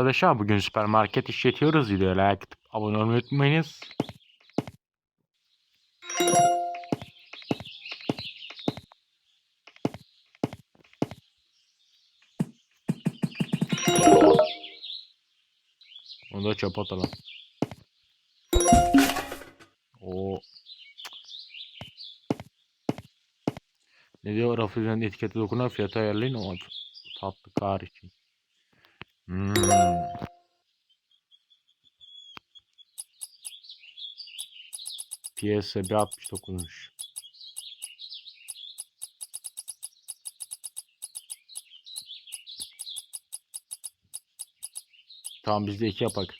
arkadaşlar. Bugün süpermarket işletiyoruz. Videoya like atıp abone olmayı unutmayınız. Onu da çöpe atalım. Oo. Ne diyor? Raf üzerinde etikete dokunan fiyatı ayarlayın ama tatlı kar için. Hmm. Piyasa bir 69'muş. Tamam biz de iki yapak.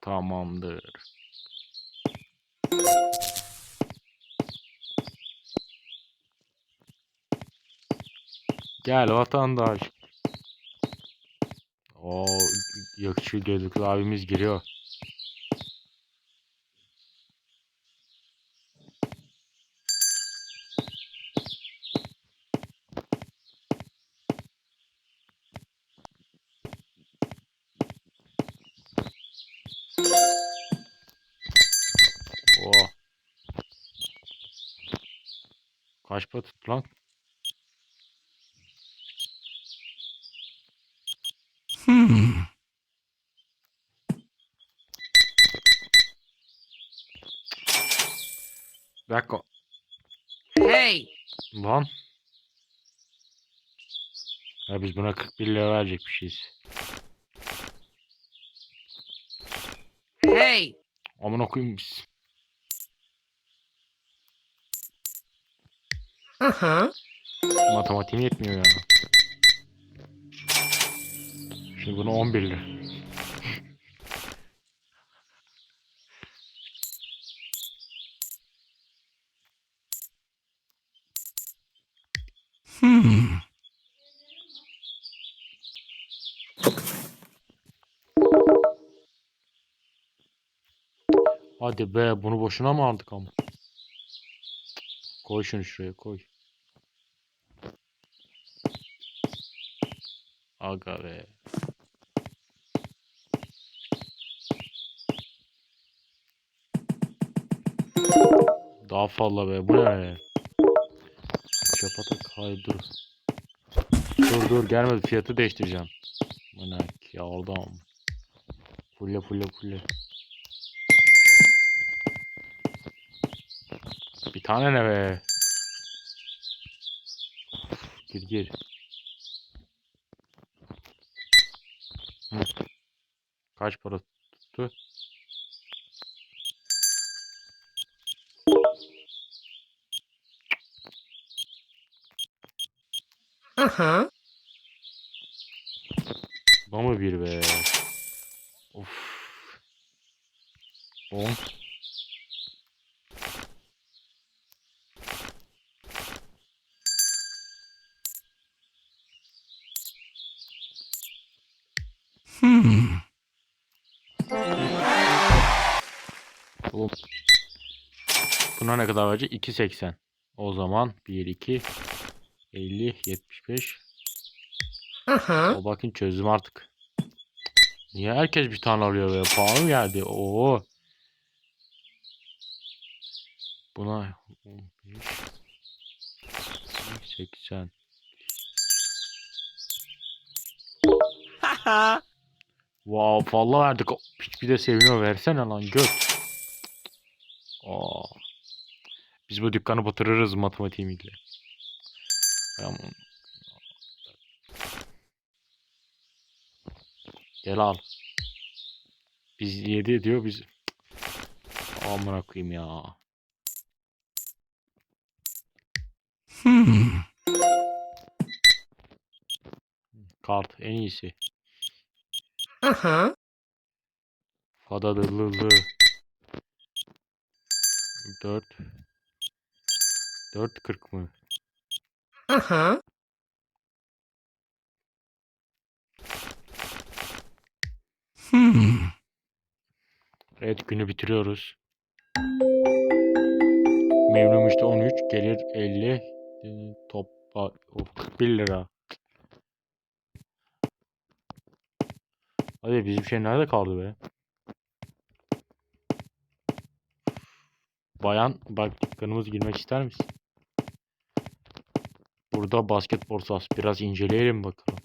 Tamamdır. Gel vatandaş. O yakışıklı gözlüklü abimiz giriyor. Oo. Kaç tuttu lan? Bir dakika. Hey. Lan. Ya biz buna 41 lira verecekmişiz. Hey. Aman okuyayım biz. Aha. Matematiğim yetmiyor ya. Şimdi bunu 11 lira. Hadi be bunu boşuna mı aldık ama? Koy şunu şuraya koy. Aga be. Daha fazla be bu ne? Çapatak hayır dur. Dur dur gelmedi fiyatı değiştireceğim. Manak ya oradan. Fulle fulle fulle. bir tane ne be? Gir gir. Hı. Kaç para tuttu? Aha. Ama bir be. Of. 10. Buna ne kadar verecek? 2.80. O zaman 1 2 50 75. Aha. O bakın çözdüm artık. Niye herkes bir tane alıyor be? Pahalı mı geldi? Oo. Buna 15 80 Haha. Wow, fazla verdik. Hiç bir de seviniyor. Versene lan göt. Aa. Biz bu dükkanı batırırız matematiğimizle. Tamam. Gel al. Biz 7 diyor biz. Amına koyayım ya. Hmm. Kart en iyisi. Aha. Fadadırlılı. 4 4.40 mı? Aha. Hmm. Evet günü bitiriyoruz. Memnun müşteri 13 gelir 50 e, top Aa, of 41 lira. Hadi bizim şey nerede kaldı be? Bayan bak dükkanımız girmek ister misin? Burada basketbol sahası. Biraz inceleyelim bakalım.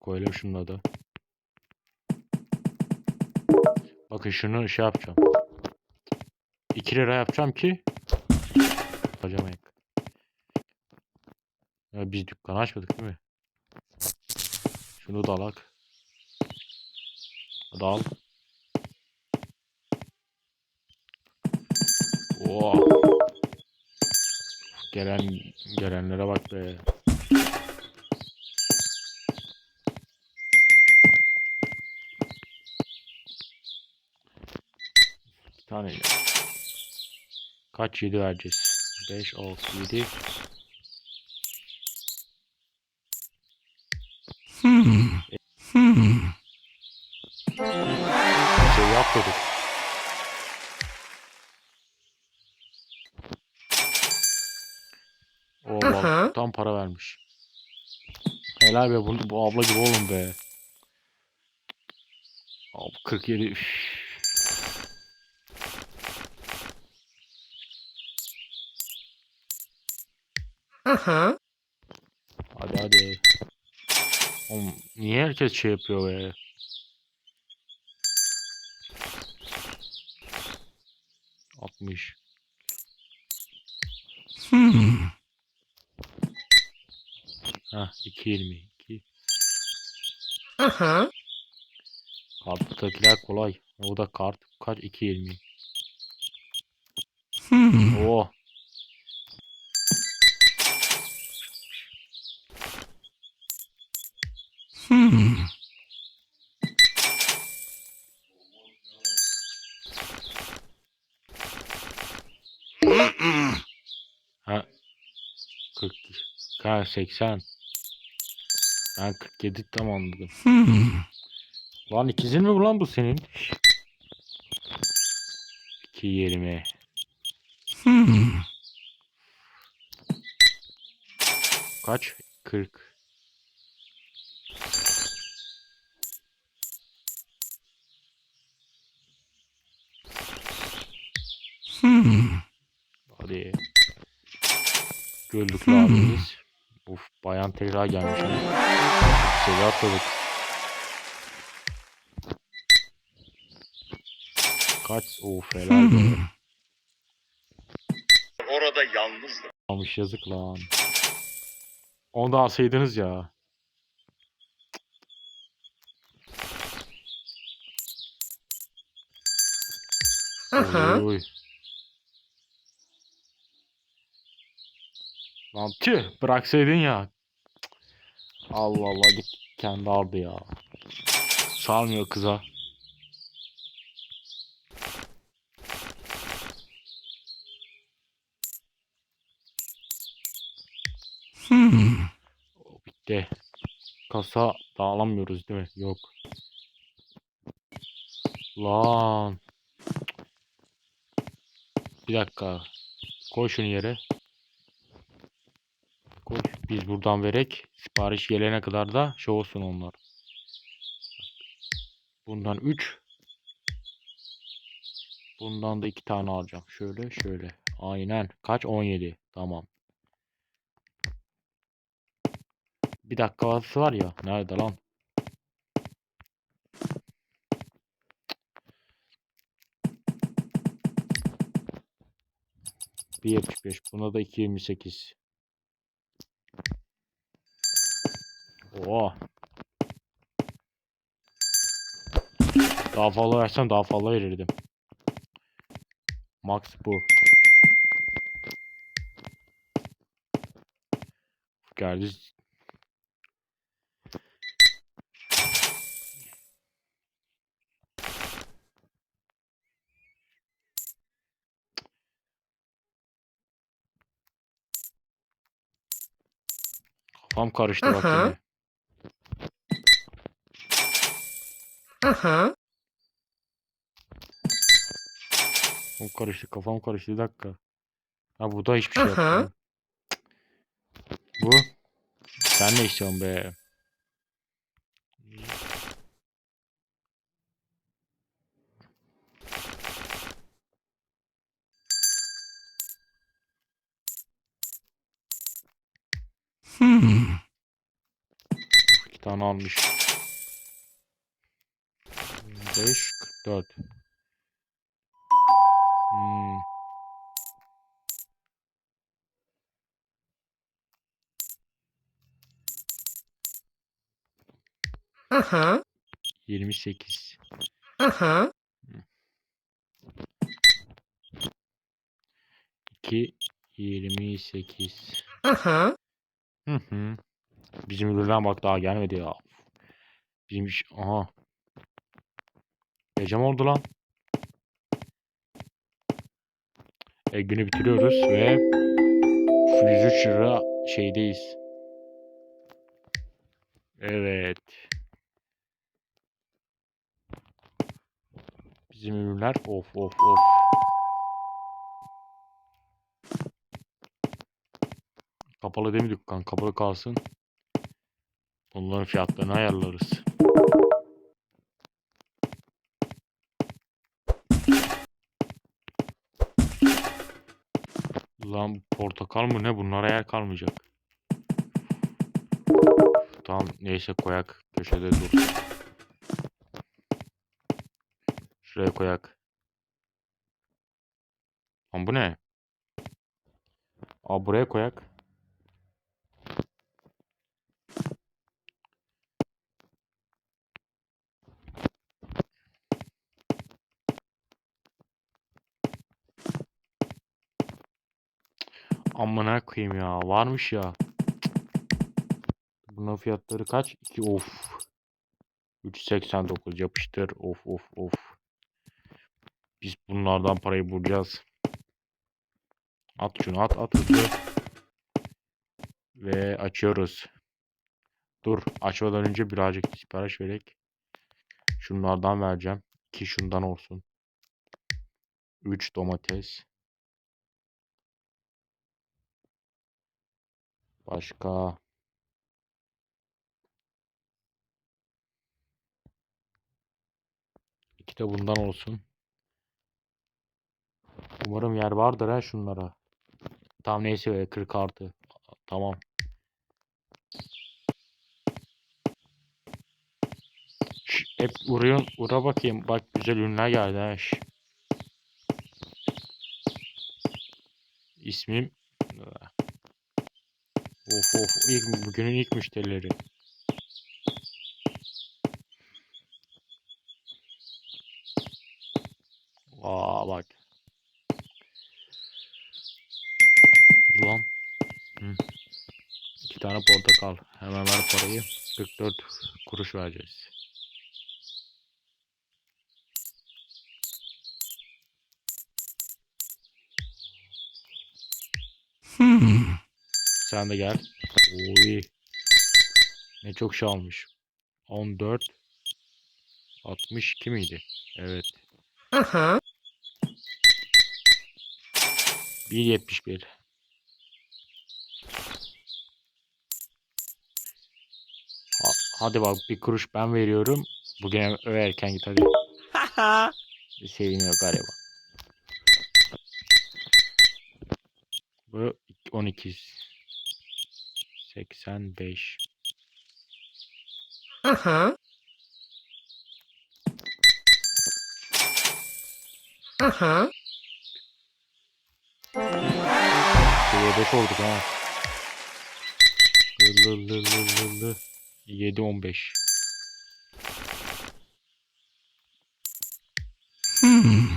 Koyalım şunu da. Bakın şunu şey yapacağım. 2 lira yapacağım ki Ya biz dükkan açmadık değil mi? Şunu da alak. Hadi. Oo. Gelen gelenlere bak be. Bir tane. Kaç yedi vereceğiz? 5, 6, 7. Hmm. Hmm. Şey yapmadık. O Aha. tam para vermiş. Helal be bu, bu abla gibi oğlum be. Abi 47 üf. Uh-huh. Hadi hadi. Oğlum niye herkes şey yapıyor be? Altmış. Hmm. Ha 2.20. 2. Uh-huh. Karttakiler kolay. O da kart. Kaç? 2.20. Hmm. Oo. Hmm. Ha 40 ha 80 Ben 47 tam anladım. Hmm. Lan ikizin mi bu lan bu senin? 2 20. Hmm. Kaç? 40. Hmm. Hadi. Güldük abimiz. Bayan tekrar gelmiş. seviye atladık. Kaç? Of helal. Orada yalnızdım. Almış yazık lan. Onu da alsaydınız ya. Uh-huh. Oy. Lan tüh bıraksaydın ya. Allah Allah git kendi aldı ya. Salmıyor kıza. Hmm. Bitti. Kasa dağılamıyoruz değil mi? Yok. Lan. Bir dakika. Koy şunu yere koy. Biz buradan verek sipariş gelene kadar da şey olsun onlar. Bundan 3. Bundan da 2 tane alacağım. Şöyle şöyle. Aynen. Kaç? 17. Tamam. Bir dakikası var ya. Nerede lan? Bir 75. Buna da 2.28. Oha. Daha fazla versem daha fazla verirdim. Max bu. Geldi. Kafam karıştı bak. Uh-huh. Kafam karıştı kafam karıştı bir dakika. Ha bu da hiçbir şey Aha. yapmıyor. Bu. Sen ne istiyorsun be? Hmm. İki tane almış. 5, 44. Hmm. Uh-huh. 28. Uh-huh. 2, 28. Uh-huh. Hı hı. Bizim ürünler bak daha gelmedi ya. Bizim iş... Aha. Mi oldu lan? E, günü bitiriyoruz ve 103 lira şeydeyiz. Evet. Bizim ürünler of of of. Kapalı değil mi dükkan? Kapalı kalsın. Bunların fiyatlarını ayarlarız. Lan portakal mı ne? Bunlara yer kalmayacak. Tamam neyse koyak. Köşede dur. Şuraya koyak. Lan bu ne? Aa buraya koyak. Amına koyayım ya. Varmış ya. Bunun fiyatları kaç? 2 of. 3.89 yapıştır. Of of of. Biz bunlardan parayı bulacağız. At şunu at at hızlı. Ve açıyoruz. Dur açmadan önce birazcık sipariş vererek. Şunlardan vereceğim. Ki şundan olsun. 3 domates. Başka. İki de bundan olsun. Umarım yer vardır ha şunlara. Tamam neyse be 40 artı. Tamam. Şş, hep vuruyorsun. Vura bakayım. Bak güzel ürünler geldi ha. şş. İsmim. Of of. ilk, bugünün ilk müşterileri. Aa bak. Lan. Hı. İki tane portakal. Hemen ver parayı. 44 kuruş vereceğiz. Sen de gel. Oy. Ne çok şey almış. 14 62 miydi? Evet. Uh-huh. 1.71 Ha, Hadi bak bir kuruş ben veriyorum. Bugün eve eve erken git hadi. Bir seviniyor galiba. Bu 12 85 Uh-huh. Uh-huh. Seviye 5 olduk ha. Lı lı lı lı lı lı. 7 15 Hmm.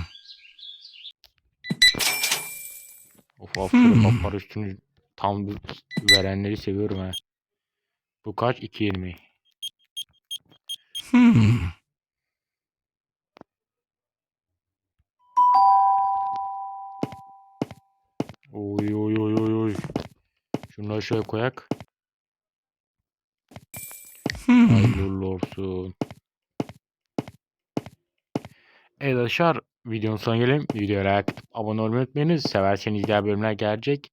Of of Hmm. üstünü tam verenleri seviyorum ha. Bu kaç? 2.20 Hmm. Oy oy oy oy oy. Şunları şöyle koyak. Hmm. Hayırlı olsun. Evet arkadaşlar videonun sonuna gelelim. Videoya like abone olmayı unutmayınız. Severseniz diğer bölümler gelecek.